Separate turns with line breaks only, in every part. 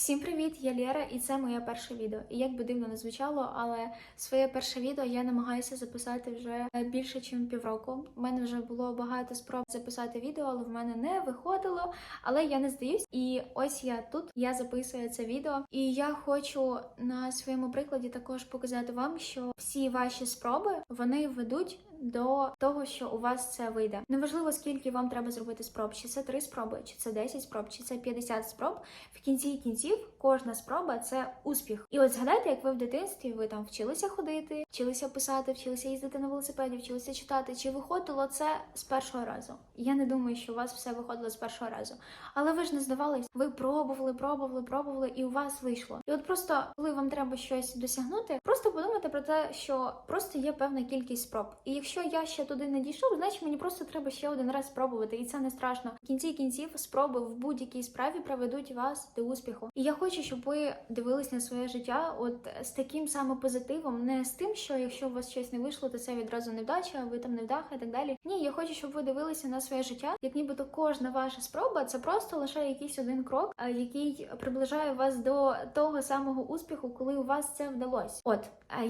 Всім привіт! Я Лєра, і це моє перше відео. І як би дивно не звучало, але своє перше відео я намагаюся записати вже більше, ніж півроку. У мене вже було багато спроб записати відео, але в мене не виходило. Але я не здаюсь. І ось я тут. Я записую це відео. І я хочу на своєму прикладі також показати вам, що всі ваші спроби вони ведуть. До того, що у вас це вийде. Неважливо, скільки вам треба зробити спроб, чи це 3 спроби, чи це 10 спроб, чи це 50 спроб. В кінці кінців кожна спроба це успіх. І от згадайте, як ви в дитинстві ви там вчилися ходити, вчилися писати, вчилися їздити на велосипеді, вчилися читати. Чи виходило це з першого разу? Я не думаю, що у вас все виходило з першого разу. Але ви ж не здавались, ви пробували, пробували, пробували, і у вас вийшло. І от просто, коли вам треба щось досягнути, просто подумайте про те, що просто є певна кількість спроб. І якщо я ще туди не дійшов, значить мені просто треба ще один раз спробувати, і це не страшно. В кінці кінців спроби в будь-якій справі приведуть вас до успіху. І я хочу, щоб ви дивились на своє життя, от з таким саме позитивом, не з тим, що якщо у вас щось не вийшло, то це відразу невдача, ви там невдаха і так далі. Ні, я хочу, щоб ви дивилися на своє життя, як нібито кожна ваша спроба це просто лише якийсь один крок, який приближає вас до того самого успіху, коли у вас це вдалося. От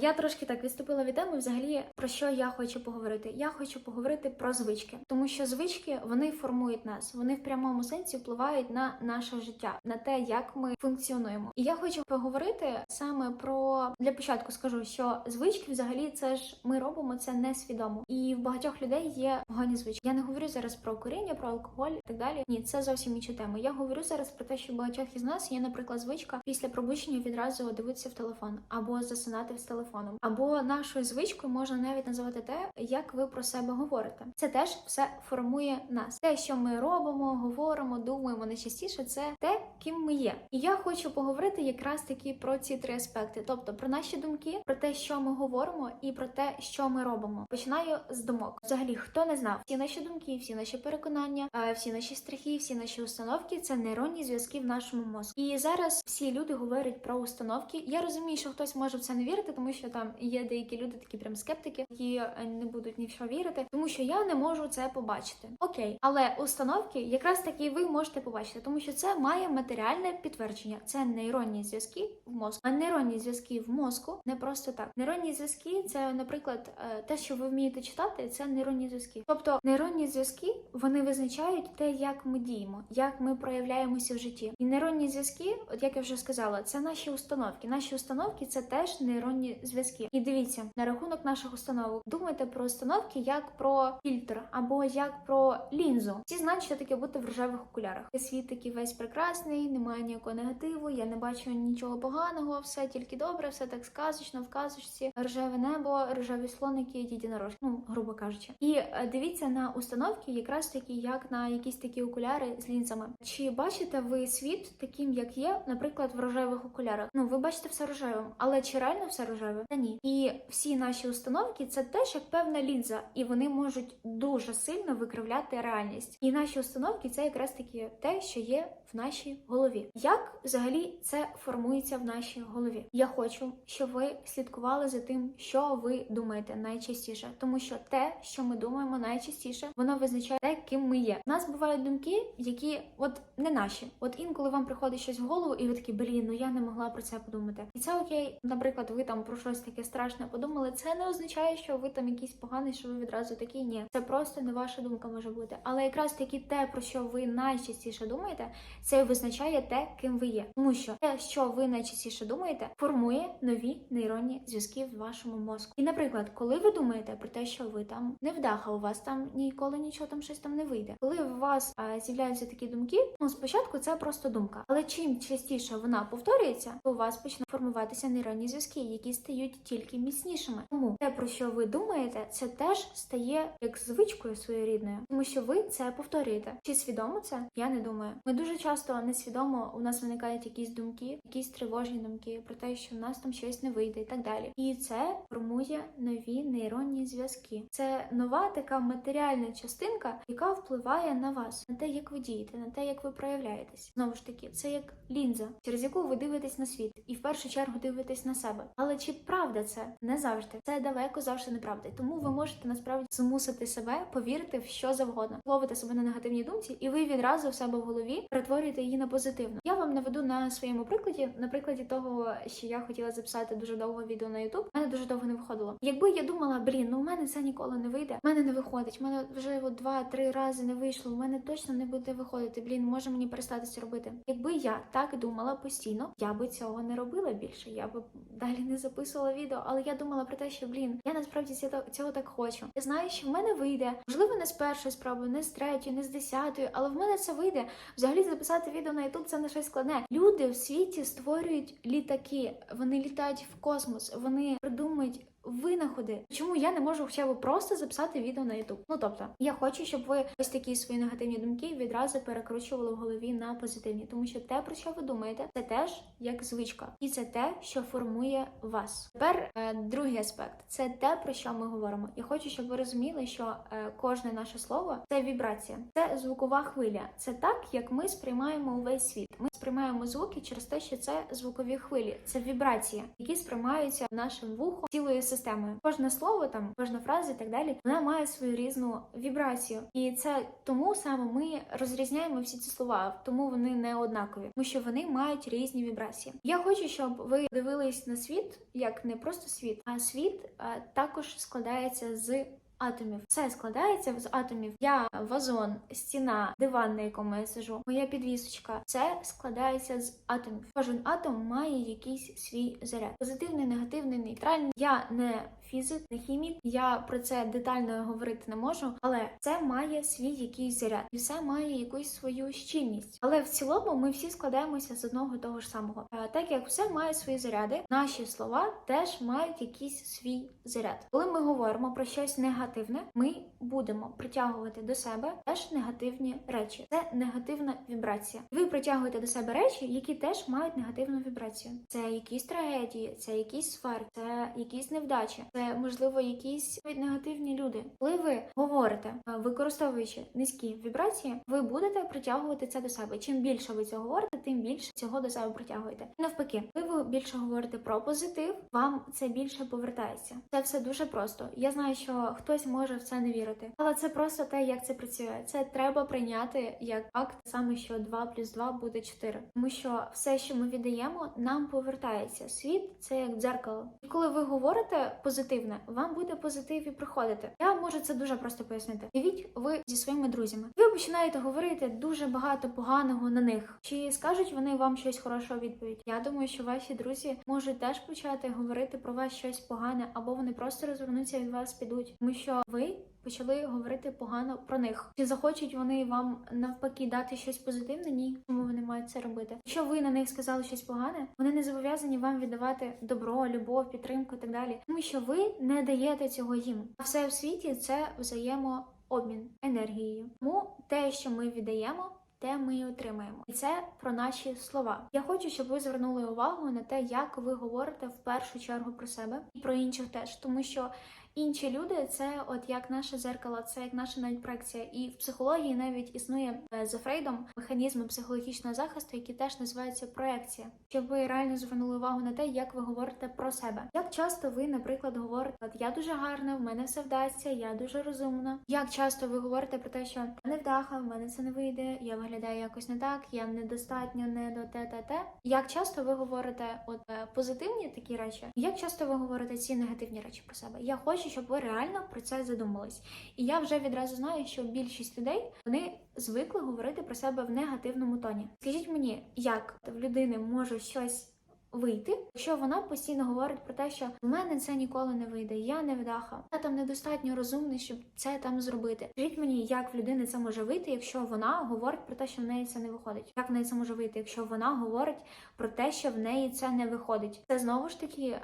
я трошки так відступила від теми. Взагалі про що я хочу поговорити? Я хочу поговорити про звички, тому що звички вони формують нас, вони в прямому сенсі впливають на наше життя, на те, як ми функціонуємо. І я хочу поговорити саме про для початку. Скажу, що звички, взагалі, це ж ми робимо це несвідомо, і в багатьох людей є погані звички. Я не говорю зараз про куріння, про алкоголь і так далі. Ні, це зовсім інші теми. Я говорю зараз про те, що в багатьох із нас є, наприклад, звичка після пробудження відразу дивитися в телефон або засинати з телефоном, або нашою звичкою можна навіть називати те, як ви про себе говорите. Це теж все формує нас. Те, що ми робимо, говоримо, думаємо найчастіше, це те, ким ми є. І я хочу поговорити якраз таки про ці три аспекти: тобто про наші думки, про те, що ми говоримо, і про те, що ми робимо. Починаю з думок. Взагалі, хто не знав, всі наші думки, всі наші переконання, е, всі наші страхи, всі наші установки це нейронні зв'язки в нашому мозку. І зараз всі люди говорять про установки. Я розумію, що хтось може в це не вірити, тому що там є деякі люди, такі прям скептики, які е, не будуть ні в що вірити, тому що я не можу це побачити. Окей, але установки якраз таки ви можете побачити, тому що це має матеріальне підтвердження. Це нейронні зв'язки в мозку. А нейронні зв'язки в мозку не просто так. Нейронні зв'язки це, наприклад, е, те, що ви вмієте читати, це нейронні зв'язки. Тобто нейронні зв'язки вони визначають те, як ми діємо, як ми проявляємося в житті. І нейронні зв'язки, от як я вже сказала, це наші установки. Наші установки це теж нейронні зв'язки. І дивіться на рахунок наших установок. Думайте про установки як про фільтр або як про лінзу. Всі знають, що таке бути в рожевих окулярах. Світ такий весь прекрасний, немає ніякого негативу. Я не бачу нічого поганого, все тільки добре, все так сказочно, в казочці, рожеве небо, рожеві слоники, діді нарожки, ну грубо кажучи. І е, дивіться на установки, якраз такі, як на якісь такі окуляри з лінзами. Чи бачите ви світ таким, як є, наприклад, в рожевих окулярах? Ну, ви бачите все рожевим, але чи реально все рожеве? Та ні. І всі наші установки це теж як певна лінза, і вони можуть дуже сильно викривляти реальність. І наші установки це якраз таки те, що є в нашій голові. Як взагалі це формується в нашій голові? Я хочу, щоб ви слідкували за тим, що ви думаєте найчастіше, тому що те, що ми думаємо найчастіше, воно визначає те, ким ми є. У нас бувають думки, які от не наші. От інколи вам приходить щось в голову, і ви такі, блін, ну я не могла про це подумати. І це окей. Наприклад, ви там про щось таке страшне подумали. Це не означає, що ви там якийсь поганий, що ви відразу такі. Ні, це просто не ваша думка може бути. Але якраз таки те, про що ви найчастіше думаєте, це визначає те, ким ви є. Тому що те, що ви найчастіше думаєте, формує нові нейронні зв'язки в вашому мозку. І, наприклад, коли ви думаєте про те, що ви там невдаха, у вас там ніколи нічого там щось там не вийде. Коли у вас а, з'являються такі думки, ну спочатку це просто думка. Але чим частіше вона повторюється, то у вас почнуть формуватися нейронні зв'язки, які стають тільки міцнішими. Тому те, про що ви думаєте, це теж стає як звичкою своєрідною, тому що ви це повторюєте. Чи свідомо це? Я не думаю. Ми дуже часто несвідомо у нас виникають якісь думки, якісь тривожні думки про те, що в нас там щось не вийде, і так далі. І це формує нові нейронні зв'язки. Це нова така матеріальна частинка, яка впливає на вас, на те, як ви дієте, на те, як ви проявляєтесь. Знову ж таки, це як лінза, через яку ви дивитесь на світ, і в першу чергу дивитесь на себе. Але чи правда це? Не завжди. Це далеко завжди неправда. Тому ви можете насправді змусити себе повірити в що завгодно. Ловите себе на негативній думці, і ви відразу в себе в голові перетворюєте її на позитивну. Я вам наведу на своєму прикладі, на прикладі того, що я хотіла записати дуже довго відео на в мене дуже довго не виходило. Якби я думала, блін, ну у мене це ніколи не вийде, в мене не виходить, в мене вже два-три рази не вийшло, в мене точно не буде виходити. Блін, може мені перестати це робити. Якби я так думала постійно, я би цього не робила більше. Я би далі не записувала відео, але я думала про те, що блін, я насправді цього, так хочу. Я знаю, що в мене вийде. Можливо, не з першої спроби, не з третьої, не з десятої, але в мене це вийде. Взагалі записати відео на YouTube це не щось складне. Люди в світі створюють літаки, вони літають в космос, вони придумують. Винаходи, чому я не можу хоча б просто записати відео на YouTube? Ну тобто, я хочу, щоб ви ось такі свої негативні думки відразу перекручували в голові на позитивні, тому що те, про що ви думаєте, це теж як звичка, і це те, що формує вас. Тепер е, другий аспект це те, про що ми говоримо. Я хочу, щоб ви розуміли, що е, кожне наше слово це вібрація, це звукова хвиля. Це так, як ми сприймаємо увесь світ. Ми сприймаємо звуки через те, що це звукові хвилі, це вібрації, які сприймаються нашим вухом цілою системою. Кожне слово, там кожна фраза і так далі, вона має свою різну вібрацію, і це тому саме ми розрізняємо всі ці слова, тому вони не однакові, тому що вони мають різні вібрації. Я хочу, щоб ви дивились на світ як не просто світ, а світ також складається з. Атомів все складається з атомів. Я вазон, стіна, диван, на якому я сижу, моя підвісочка. Все складається з атомів. Кожен атом має якийсь свій заряд. Позитивний, негативний, нейтральний. Я не фізик, не хімік. Я про це детально говорити не можу, але це має свій якийсь заряд, і все має якусь свою щільність. Але в цілому ми всі складаємося з одного того ж самого. Е, Так як все має свої заряди, наші слова теж мають якийсь свій заряд. Коли ми говоримо про щось негативне, ми будемо притягувати до себе теж негативні речі. Це негативна вібрація. Ви притягуєте до себе речі, які теж мають негативну вібрацію. Це якісь трагедії, це якісь сварки, це якісь невдачі, це можливо якісь негативні люди. Коли ви говорите, е, використовуючи низькі вібрації, ви будете притягувати це до себе. Чим більше ви цього говорите, тим більше цього до себе притягуєте. І навпаки, коли ви більше говорите про позитив, вам це більше повертається. Це все дуже просто. Я знаю, що хтось може в це не вірити, але це просто те, як це працює. Це треба прийняти як факт, саме що 2 плюс 2 буде 4. Тому що все, що ми віддаємо, нам повертається. Світ це як дзеркало. І коли ви говорите позитивне, вам буде позитив і приходити. Я можу це дуже просто пояснити. Дивіть, ви зі своїми друзями. Ви починаєте говорити дуже багато поганого на них. Чи скажуть вони вам щось хороше відповідь? Я думаю, що ваші друзі можуть теж почати говорити про вас щось погане, або вони просто розвернуться від вас, підуть, тому що ви. Почали говорити погано про них. Чи захочуть вони вам навпаки дати щось позитивне? Ні, тому вони мають це робити. Якщо ви на них сказали щось погане, вони не зобов'язані вам віддавати добро, любов, підтримку і так далі, тому що ви не даєте цього їм. А все в світі це взаємообмін енергією. Тому те, що ми віддаємо. Те ми і отримаємо, і це про наші слова. Я хочу, щоб ви звернули увагу на те, як ви говорите в першу чергу про себе і про інших теж, тому що інші люди це от як наше зеркало, це як наша навіть проекція. І в психології навіть існує е, за Фрейдом механізми психологічного захисту, які теж називаються проекція, щоб ви реально звернули увагу на те, як ви говорите про себе. Як часто ви, наприклад, говорите, я дуже гарна, в мене все вдасться, я дуже розумна. Як часто ви говорите про те, що не вдаха, в мене це не вийде, я виглядаю якось не так, я недостатньо, не до те, те, те. Як часто ви говорите от е, позитивні такі речі? Як часто ви говорите ці негативні речі про себе? Я хочу, щоб ви реально про це задумались. І я вже відразу знаю, що більшість людей вони звикли говорити про себе в негативному тоні. Скажіть мені, як в людини може щось вийти, якщо вона постійно говорить про те, що в мене це ніколи не вийде, я не вдаха, я там недостатньо розумний, щоб це там зробити. Скажіть мені, як в людини це може вийти, якщо вона говорить про те, що в неї це не виходить? Як в неї це може вийти, якщо вона говорить про те, що в неї це не виходить? Це знову ж таки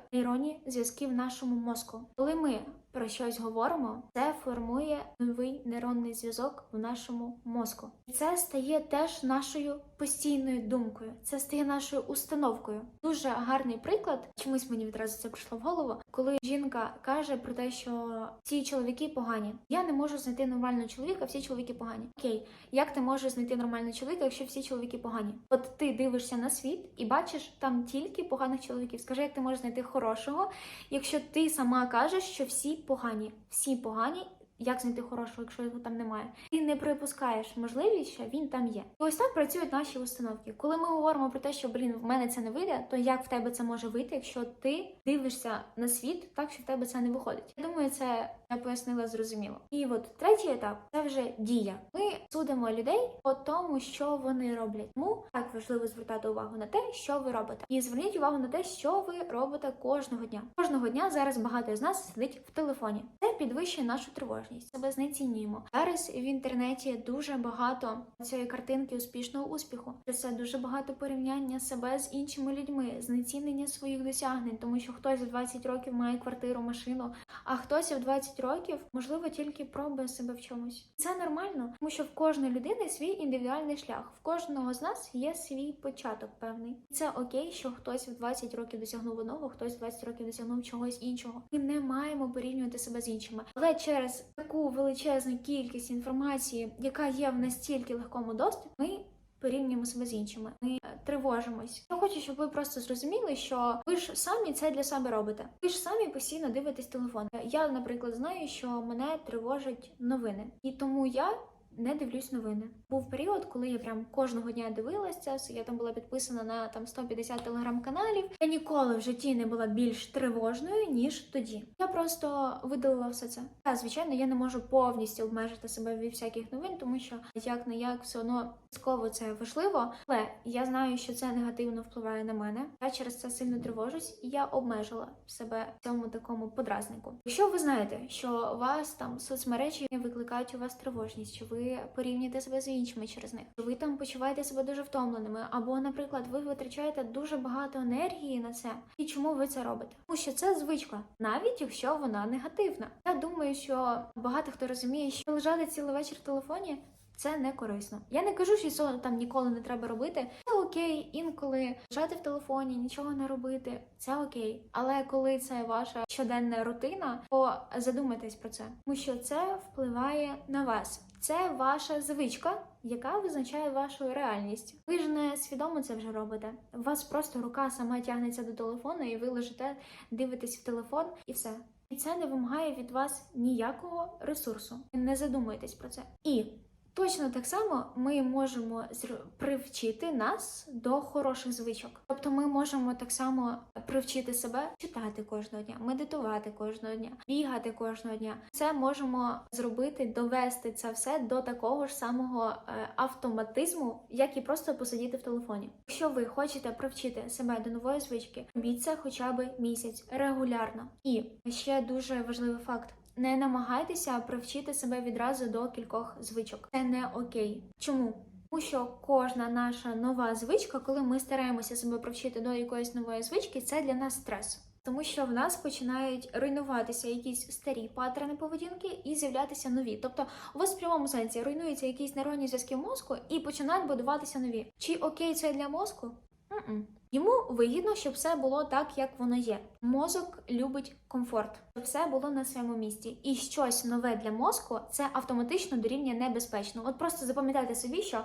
зв'язки в нашому мозку. Коли ми про щось говоримо, це формує новий нейронний зв'язок в нашому мозку. І це стає теж нашою постійною думкою. Це стає нашою установкою. Дуже гарний приклад. Чомусь мені відразу це прийшло в голову, коли жінка каже про те, що всі чоловіки погані. Я не можу знайти нормального чоловіка, всі чоловіки погані. Окей, як ти можеш знайти нормального чоловіка, якщо всі чоловіки погані? От ти дивишся на світ і бачиш там тільки поганих чоловіків. Скажи, як ти можеш знайти хорошого, якщо ти сама кажеш, що всі погані, всі погані. Як знайти хорошого, якщо його там немає. Ти не припускаєш можливість, що він там є. І ось так працюють наші установки. Коли ми говоримо про те, що блін, в мене це не вийде, то як в тебе це може вийти, якщо ти дивишся на світ так, що в тебе це не виходить? Я думаю, це я пояснила зрозуміло. І от третій етап це вже дія. Ми судимо людей по тому, що вони роблять. Тому так важливо звертати увагу на те, що ви робите, і зверніть увагу на те, що ви робите кожного дня. Кожного дня зараз багато з нас сидить в телефоні. Це підвищує нашу тривожність. Себе знецінюємо. Зараз в інтернеті дуже багато цієї картинки успішного успіху. Це дуже багато порівняння себе з іншими людьми, знецінення своїх досягнень, тому що хтось в 20 років має квартиру, машину, а хтось в 20 років можливо тільки пробує себе в чомусь. Це нормально, тому що в кожної людини свій індивідуальний шлях. В кожного з нас є свій початок певний. Це окей, що хтось в 20 років досягнув одного, хтось в 20 років досягнув чогось іншого. Ми не маємо порівнювати себе з іншими. Але через таку величезну кількість інформації, яка є в настільки легкому доступі, ми порівнюємо себе з іншими. Ми е, тривожимось. Я хочу, щоб ви просто зрозуміли, що ви ж самі це для себе робите. Ви ж самі постійно дивитесь телефон. Я, наприклад, знаю, що мене тривожать новини, і тому я. Не дивлюсь новини. Був період, коли я прям кожного дня дивилася. Я там була підписана на там 150 телеграм-каналів. Я ніколи в житті не була більш тривожною ніж тоді. Я просто видалила все це. Та звичайно, я не можу повністю обмежити себе від всяких новин, тому що як не як все одно частково це важливо. Але я знаю, що це негативно впливає на мене. Я через це сильно тривожусь, і я обмежила себе в цьому такому подразнику. Якщо ви знаєте, що вас там соцмережі викликають у вас тривожність, що ви порівнюєте себе з іншими через них, ви там почуваєте себе дуже втомленими, або, наприклад, ви витрачаєте дуже багато енергії на це. І чому ви це робите? Тому що це звичка, навіть якщо вона негативна. Я думаю, що багато хто розуміє, що лежати цілий вечір в телефоні. Це не корисно. Я не кажу, що цього там ніколи не треба робити. Це окей, інколи лежати в телефоні, нічого не робити. Це окей. Але коли це ваша щоденна рутина, то задумайтесь про це, тому що це впливає на вас. Це ваша звичка, яка визначає вашу реальність. Ви ж не свідомо це вже робите. У вас просто рука сама тягнеться до телефону, і ви лежите, дивитесь в телефон, і все. І це не вимагає від вас ніякого ресурсу. Не задумуйтесь про це. І Точно так само ми можемо привчити нас до хороших звичок. Тобто ми можемо так само привчити себе читати кожного дня, медитувати кожного дня, бігати кожного дня. Це можемо зробити, довести це все до такого ж самого е, автоматизму, як і просто посидіти в телефоні. Якщо ви хочете привчити себе до нової звички, робіть це хоча б місяць регулярно. І ще дуже важливий факт. Не намагайтеся привчити себе відразу до кількох звичок. Це не окей. Чому? Тому що кожна наша нова звичка, коли ми стараємося себе привчити до якоїсь нової звички, це для нас стрес. Тому що в нас починають руйнуватися якісь старі паттерни поведінки і з'являтися нові. Тобто, у вас в прямому сенсі руйнуються якісь нейронні зв'язки в мозку і починають будуватися нові. Чи окей це для мозку? М-м. Йому вигідно, щоб все було так, як воно є. Мозок любить комфорт, все було на своєму місці. І щось нове для мозку це автоматично дорівнює небезпечно. От просто запам'ятайте собі, що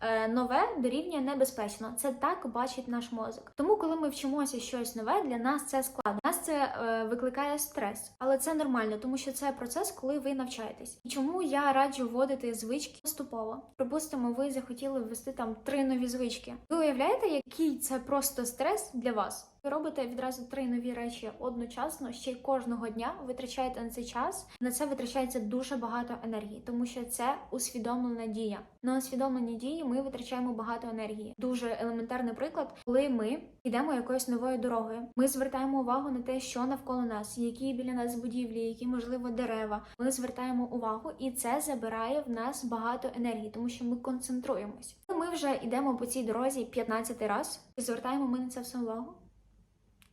е, нове дорівнює небезпечно. Це так бачить наш мозок. Тому, коли ми вчимося щось нове, для нас це складно. Нас це е, викликає стрес, але це нормально, тому що це процес, коли ви навчаєтесь. І чому я раджу вводити звички поступово? Припустимо, ви захотіли ввести там три нові звички. Ви уявляєте, який це просто стрес для вас? Ви робите відразу три нові речі одночасно, ще й кожного дня витрачаєте на цей час. На це витрачається дуже багато енергії, тому що це усвідомлена дія. На усвідомлені дії ми витрачаємо багато енергії. Дуже елементарний приклад, коли ми йдемо якоюсь новою дорогою. Ми звертаємо увагу на те, що навколо нас, які біля нас будівлі, які можливо дерева. Ми звертаємо увагу, і це забирає в нас багато енергії, тому що ми концентруємось. Ми вже йдемо по цій дорозі 15 раз звертаємо ми на це все увагу.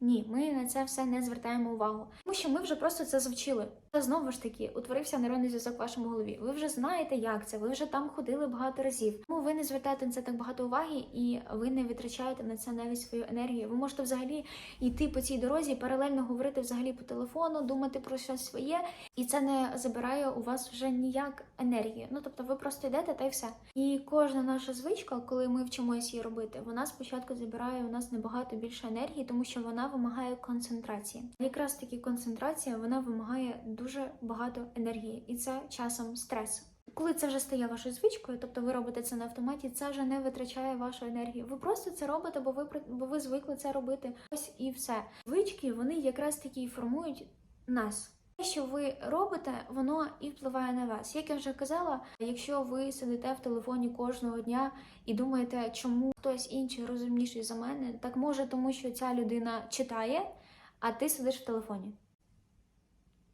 Ні, ми на це все не звертаємо увагу, тому що ми вже просто це завчили. Це знову ж таки утворився нейронний зв'язок в вашому голові. Ви вже знаєте, як це. Ви вже там ходили багато разів. Тому ви не звертаєте на це так багато уваги, і ви не витрачаєте на це навіть свою енергію. Ви можете взагалі йти по цій дорозі, паралельно говорити взагалі по телефону, думати про щось своє, і це не забирає у вас вже ніяк енергії. Ну тобто, ви просто йдете та й все. І кожна наша звичка, коли ми вчимося її робити, вона спочатку забирає у нас набагато більше енергії, тому що вона вимагає концентрації. Якраз таки концентрація вона вимагає дуже багато енергії, і це часом стрес. Коли це вже стає вашою звичкою, тобто ви робите це на автоматі, це вже не витрачає вашу енергію. Ви просто це робите, бо ви бо ви звикли це робити. Ось і все. Звички вони якраз таки і формують нас. Те, що ви робите, воно і впливає на вас. Як я вже казала, якщо ви сидите в телефоні кожного дня і думаєте, чому хтось інший розумніший за мене, так може, тому що ця людина читає, а ти сидиш в телефоні.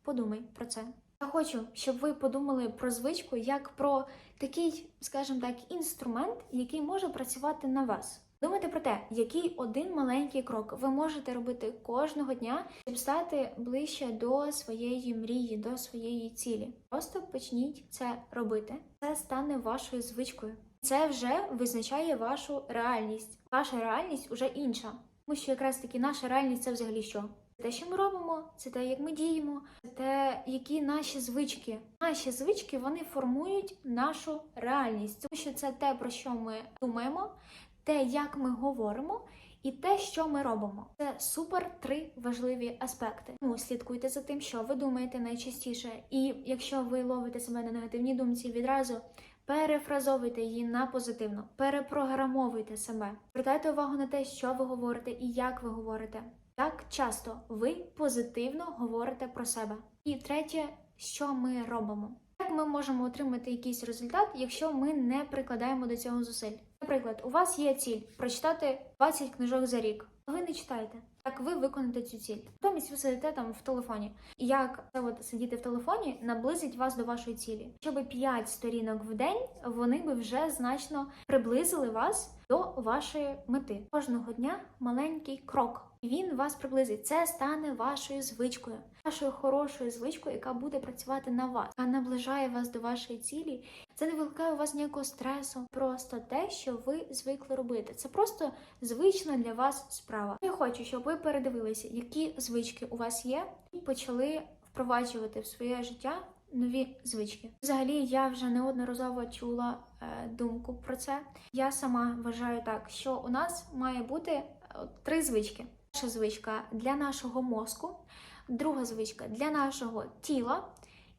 Подумай про це. Я хочу, щоб ви подумали про звичку як про такий, скажімо так, інструмент, який може працювати на вас. Думайте про те, який один маленький крок ви можете робити кожного дня, щоб стати ближче до своєї мрії, до своєї цілі. Просто почніть це робити. Це стане вашою звичкою. Це вже визначає вашу реальність. Ваша реальність уже інша. Тому що якраз таки наша реальність це взагалі що? Це те, що ми робимо, це те, як ми діємо, це те, які наші звички. Наші звички вони формують нашу реальність, тому що це те, про що ми думаємо, те, як ми говоримо, і те, що ми робимо. Це супер три важливі аспекти. Ну, слідкуйте за тим, що ви думаєте найчастіше. І якщо ви ловите себе на негативній думці, відразу перефразовуйте її на позитивно, перепрограмовуйте себе. Звертайте увагу на те, що ви говорите і як ви говорите. Як часто ви позитивно говорите про себе. І третє, що ми робимо. Як ми можемо отримати якийсь результат, якщо ми не прикладаємо до цього зусиль? Наприклад, у вас є ціль прочитати 20 книжок за рік. Ви не читаєте. Як ви виконаєте цю ціль? Натомість ви сидите там в телефоні. Як це от сидіти в телефоні наблизить вас до вашої цілі? Щоб 5 сторінок в день вони би вже значно приблизили вас до вашої мети. Кожного дня маленький крок. Він вас приблизить. Це стане вашою звичкою, вашою хорошою звичкою, яка буде працювати на вас, а наближає вас до вашої цілі. Це не викликає у вас ніякого стресу, просто те, що ви звикли робити. Це просто звична для вас справа. Я хочу, щоб ви передивилися, які звички у вас є, і почали впроваджувати в своє життя нові звички. Взагалі, я вже неодноразово чула е, думку про це. Я сама вважаю так, що у нас має бути е, три звички. Перша звичка для нашого мозку, друга звичка для нашого тіла,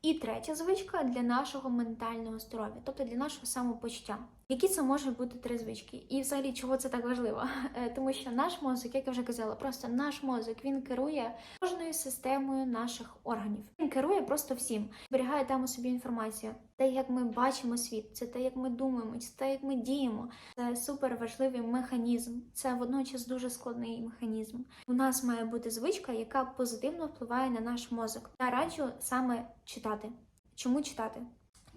і третя звичка для нашого ментального здоров'я, тобто для нашого самопочуття. Які це можуть бути три звички? І взагалі, чого це так важливо? Е, Тому що наш мозок, як я вже казала, просто наш мозок він керує кожною системою наших органів. Він керує просто всім, зберігає там у собі інформацію. Те, як ми бачимо світ, це те, як ми думаємо, це те, як ми діємо. Це супер важливий механізм. Це водночас дуже складний механізм. У нас має бути звичка, яка позитивно впливає на наш мозок. Я раджу саме читати. Чому читати?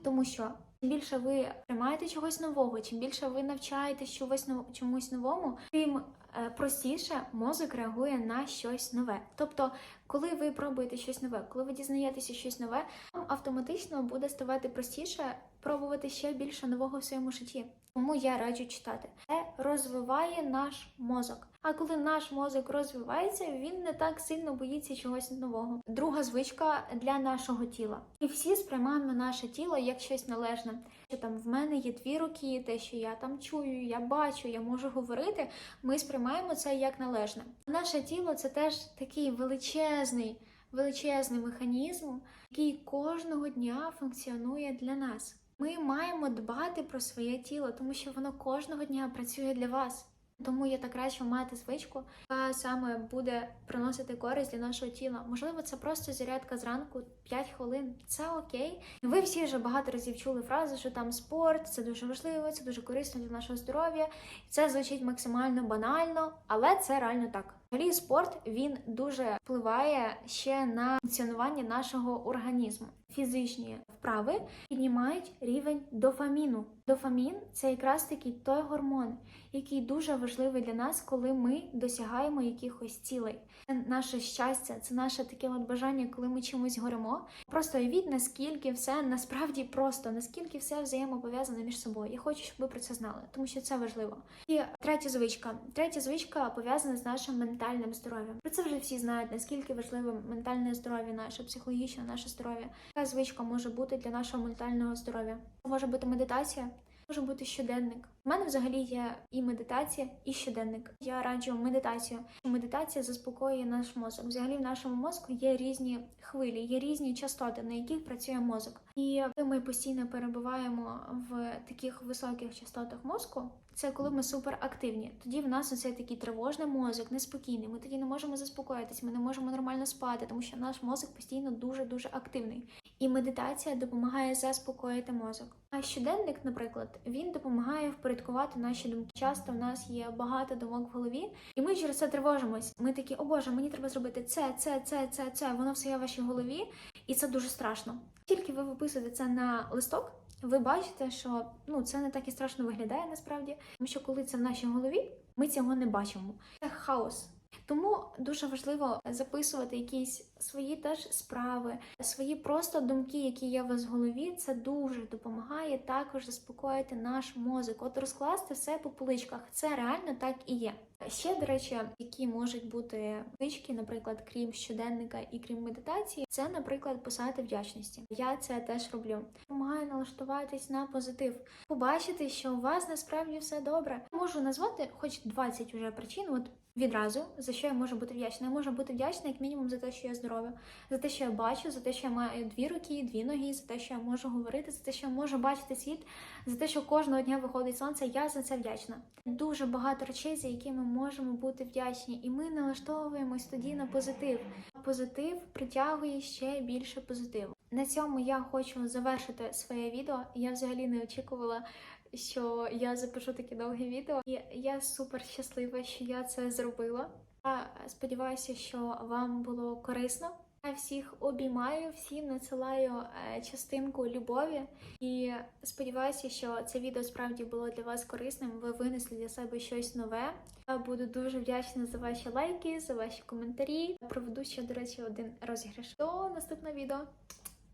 Тому що чим більше ви приймаєте чогось нового, чим більше ви навчаєтесь чогось чомусь новому, тим е, простіше мозок реагує на щось нове. Тобто, коли ви пробуєте щось нове, коли ви дізнаєтеся щось нове, вам автоматично буде ставати простіше пробувати ще більше нового в своєму житті. Тому я раджу читати. Це розвиває наш мозок. А коли наш мозок розвивається, він не так сильно боїться чогось нового. Друга звичка для нашого тіла. І всі сприймаємо наше тіло як щось належне. Що там в мене є дві руки, те, що я там чую, я бачу, я можу говорити. Ми сприймаємо це як належне. Наше тіло це теж такий величезний, величезний механізм, який кожного дня функціонує для нас. Ми маємо дбати про своє тіло, тому що воно кожного дня працює для вас. Тому я так раджу мати звичку, яка саме буде приносити користь для нашого тіла. Можливо, це просто зарядка зранку 5 хвилин. Це окей. Ви всі вже багато разів чули фразу, що там спорт це дуже важливо, це дуже корисно для нашого здоров'я. Це звучить максимально банально, але це реально так. Взагалі, спорт він дуже впливає ще на функціонування нашого організму. Фізичні вправи піднімають рівень дофаміну. Дофамін це якраз таки той гормон, який дуже важливий для нас, коли ми досягаємо якихось цілей. Це наше щастя, це наше таке от бажання, коли ми чимось горимо. Просто уявіть, наскільки все насправді просто, наскільки все взаємопов'язане між собою. Я хочу, щоб ви про це знали, тому що це важливо. І третя звичка. Третя звичка пов'язана з нашим ментальним здоров'ям. Про це вже всі знають, наскільки важливе ментальне здоров'я, наше психологічне, наше здоров'я. Звичка може бути для нашого ментального здоров'я? Може бути медитація. може бути щоденник. У мене взагалі є і медитація, і щоденник. Я раджу медитацію. Медитація заспокоює наш мозок. Взагалі в нашому мозку є різні хвилі, є різні частоти, на яких працює мозок. І коли ми постійно перебуваємо в таких високих частотах мозку, це коли ми суперактивні. Тоді в нас оце такий тривожний мозок, неспокійний. Ми тоді не можемо заспокоїтись, ми не можемо нормально спати, тому що наш мозок постійно дуже дуже активний. І медитація допомагає заспокоїти мозок. А щоденник, наприклад, він допомагає впорядкувати наші думки. Часто в нас є багато думок в голові, і ми через це тривожимось. Ми такі, о Боже, мені треба зробити це, це, це, це, це. Воно все є в вашій голові, і це дуже страшно. Тільки ви виписуєте це на листок. Ви бачите, що ну це не так і страшно виглядає насправді, тому що коли це в нашій голові, ми цього не бачимо. Це хаос. Тому дуже важливо записувати якісь свої теж справи, свої просто думки, які є у вас в голові. Це дуже допомагає також заспокоїти наш мозок. От розкласти все по поличках. Це реально так і є. Ще, до речі, які можуть бути звички, наприклад, крім щоденника і крім медитації, це, наприклад, писати вдячності. Я це теж роблю. Допомагає налаштуватись на позитив, побачити, що у вас насправді все добре. Можу назвати хоч 20 уже причин. От відразу за що я можу бути вдячна. Я можу бути вдячна як мінімум за те, що я здорова, за те, що я бачу, за те, що я маю дві руки, дві ноги, за те, що я можу говорити, за те, що я можу бачити світ, за те, що кожного дня виходить сонце. Я за це вдячна. Дуже багато речей, за які ми можемо бути вдячні, і ми налаштовуємось тоді на позитив. Позитив притягує ще більше позитиву. На цьому я хочу завершити своє відео. Я взагалі не очікувала, що я запишу таке довге відео. І я супер щаслива, що я це зробила. Я сподіваюся, що вам було корисно. Я всіх обіймаю, всім надсилаю е, частинку любові і сподіваюся, що це відео справді було для вас корисним. Ви винесли для себе щось нове. Я буду дуже вдячна за ваші лайки, за ваші коментарі. Проведу ще, до речі, один розіграш. До наступного відео.